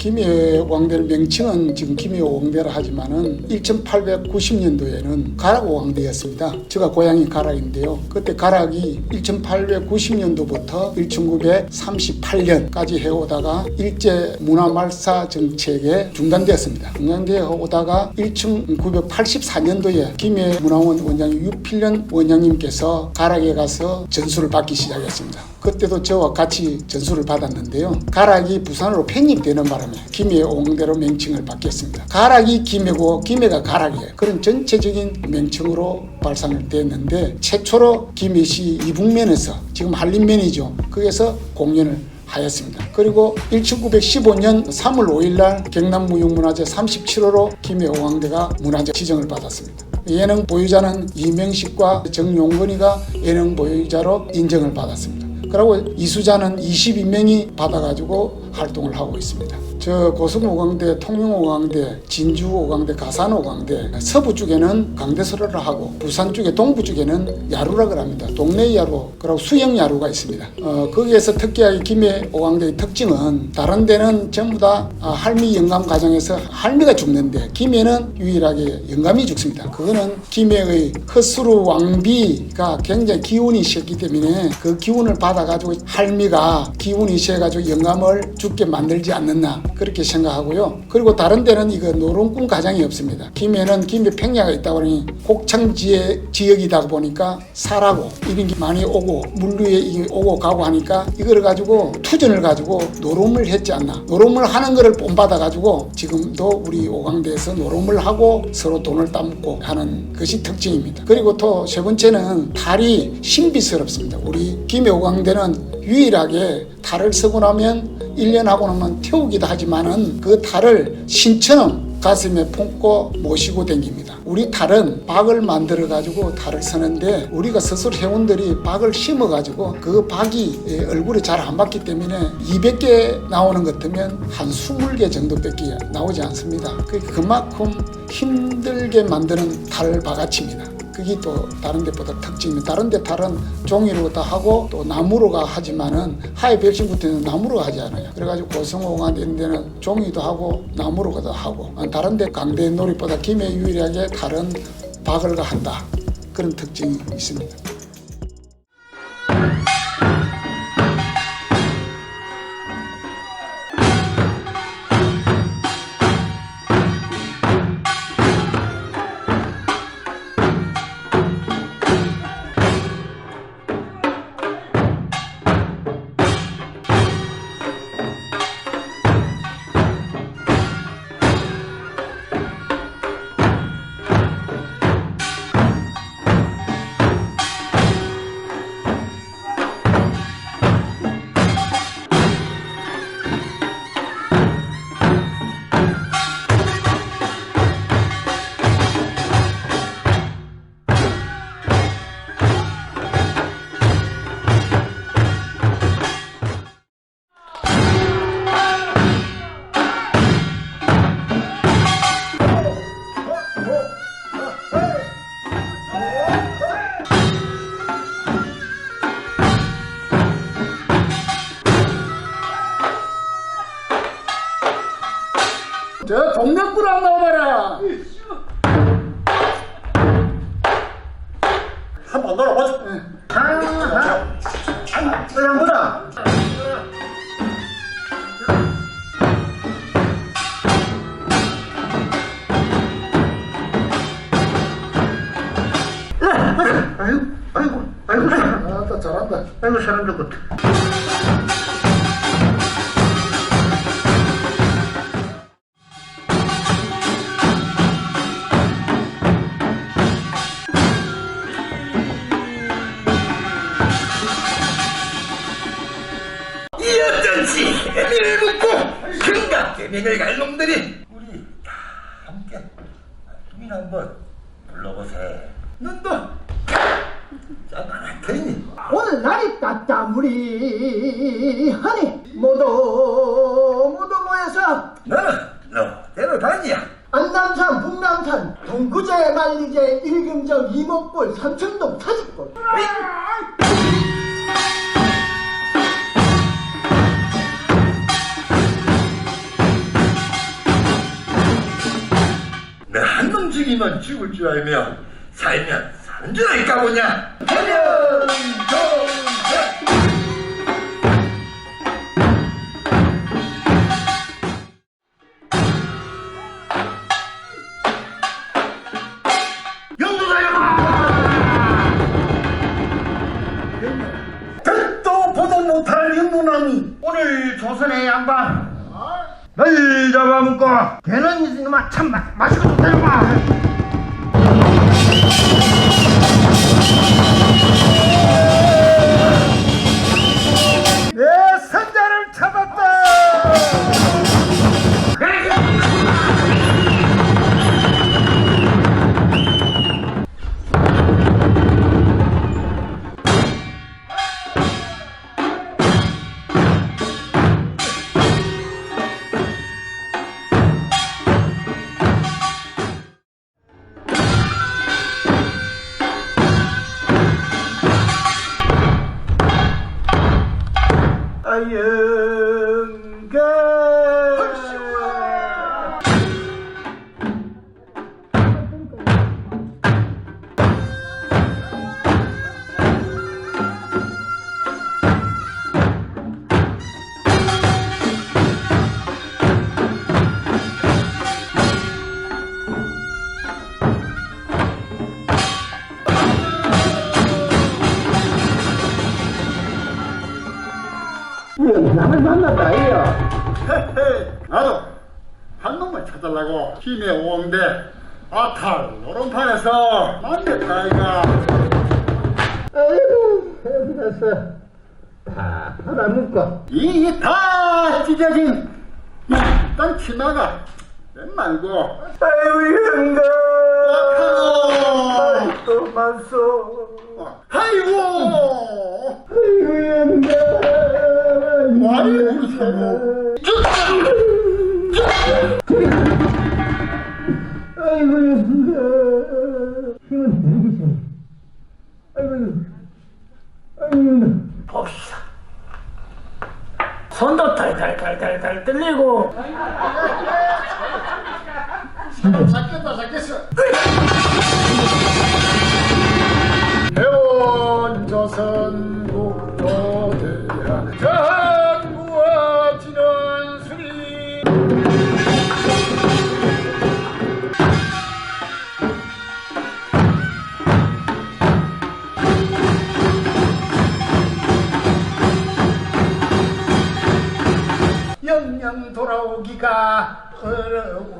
김해 왕대를 명칭은 지금 김해 왕대라 하지만은 1890년도에는 가락 왕대였습니다. 제가 고향이 가락인데요. 그때 가락이 1890년도부터 1938년까지 해오다가 일제 문화 말사 정책에 중단되었습니다. 중단되어 오다가 1984년도에 김해 문화원 원장님 유필련 원장님께서 가락에 가서 전수를 받기 시작했습니다. 그때도 저와 같이 전수를 받았는데요. 가락이 부산으로 편입되는 바람에 김해 옹대로 명칭을 받겠습니다. 가락이 김해고 김해가 가락이에요. 그런 전체적인 명칭으로 발상을 됐는데 최초로 김해시 이북면에서 지금 한림면이죠. 거기서 공연을 하였습니다. 그리고 1915년 3월 5일 날 경남무용문화재 37호로 김해 오광대가 문화재 지정을 받았습니다. 예능 보유자는 이명식과 정용건이가 예능 보유자로 인정을 받았습니다. 그리고 이수자는 22명이 받아가지고 활동을 하고 있습니다. 저 고성오광대, 통영오광대, 진주오광대, 가산오광대 서부 쪽에는 강대설화를 하고 부산 쪽에 동부 쪽에는 야루라고 합니다. 동네 야루 그리고 수영 야루가 있습니다. 어, 거기에서 특이하게 김해 오광대의 특징은 다른 데는 전부 다 아, 할미 영감 가정에서 할미가 죽는데 김해는 유일하게 영감이 죽습니다. 그거는 김해의 허수루 왕비가 굉장히 기운이 셌기 때문에 그 기운을 받아가지고 할미가 기운이 세가지고 영감을 죽게 만들지 않는다 그렇게 생각하고요. 그리고 다른 데는 이거 노름꾼 가장이 없습니다. 김해는 김해 평야가 있다 보니 곡창 지에 지역이다 보니까 사라고 이런 게 많이 오고 물류에 오고 가고 하니까 이걸 가지고 투전을 가지고 노름을 했지 않나. 노름을 하는 거를 본받아 가지고 지금도 우리 오광대에서 노름을 하고 서로 돈을 따먹고 하는 것이 특징입니다. 그리고 또 세 번째는 달이 신비스럽습니다. 우리 김해 오광대는 유일하게 달을 쓰고 나면 1년 하고 나면 태우기도 하지만은 그 달을 신처럼 가슴에 품고 모시고 댕깁니다. 우리 달은 박을 만들어 가지고 달을 쓰는데 우리가 스스로 회원들이 박을 심어 가지고 그 박이 예, 얼굴에 잘안 받기 때문에 200개 나오는 것 같으면 한 20개 정도밖에 나오지 않습니다. 그- 그만큼 힘들게 만드는 달 바가치입니다. 그게 또 다른 데보다 특징입니다. 다른 데 달은 종이로 다 하고 또 나무로가 하지만은 하회 별신부터는 나무로 하지 않아요. 그래가지고 고성호가 이런 데는 종이도 하고 나무로도 하고 아, 다른 데 강대 놀이보다 김해 유일하게 다른 박을가 한다. 그런 특징이 있습니다. 저 동력불 안 나와봐라. 한번 놀아보자. 그냥 보라. 아이고, 아이고, 아이고, 사람, 아따 잘한다. 아이고, 좋겠다. 개미를 갈 놈들이 우리 다 함께 뚱이나 한번 불러보세. 눈도 테니. 오늘 날이 따따무리 하니 모두 모두 모여서 너는 너 데려다니야 안남산 북남산 동구제 만리제 일금정 이목골 삼청동 사직골 죽이면 죽을 줄 알며 살면 사는 줄 알까 보냐? 오늘 조선의 양반 널 잡아먹고 걔는 이놈아 참 마, 맛있고 좋다 이놈아 Thank you. 아 남을 만났다 이야 나도 한 놈을 찾으려고 힘의 오왕대 아탈 노름판에서 만났다 이가 아이고 헤어졌어 다 팔아먹고. 이다 찢어진 약간 치마가 웬 말고. 아이고 영가 아이고 만소 아이고! 아이고 영가 많이 울으세요 아이고 영가 힘은 들이겠어 아이고 아이고 봅시다. 손도 달달달달달 떨리고 잡겠다 잡겠어. 해원 조선국도대야 전부와 지는 수리 영영 돌아오기가 어려워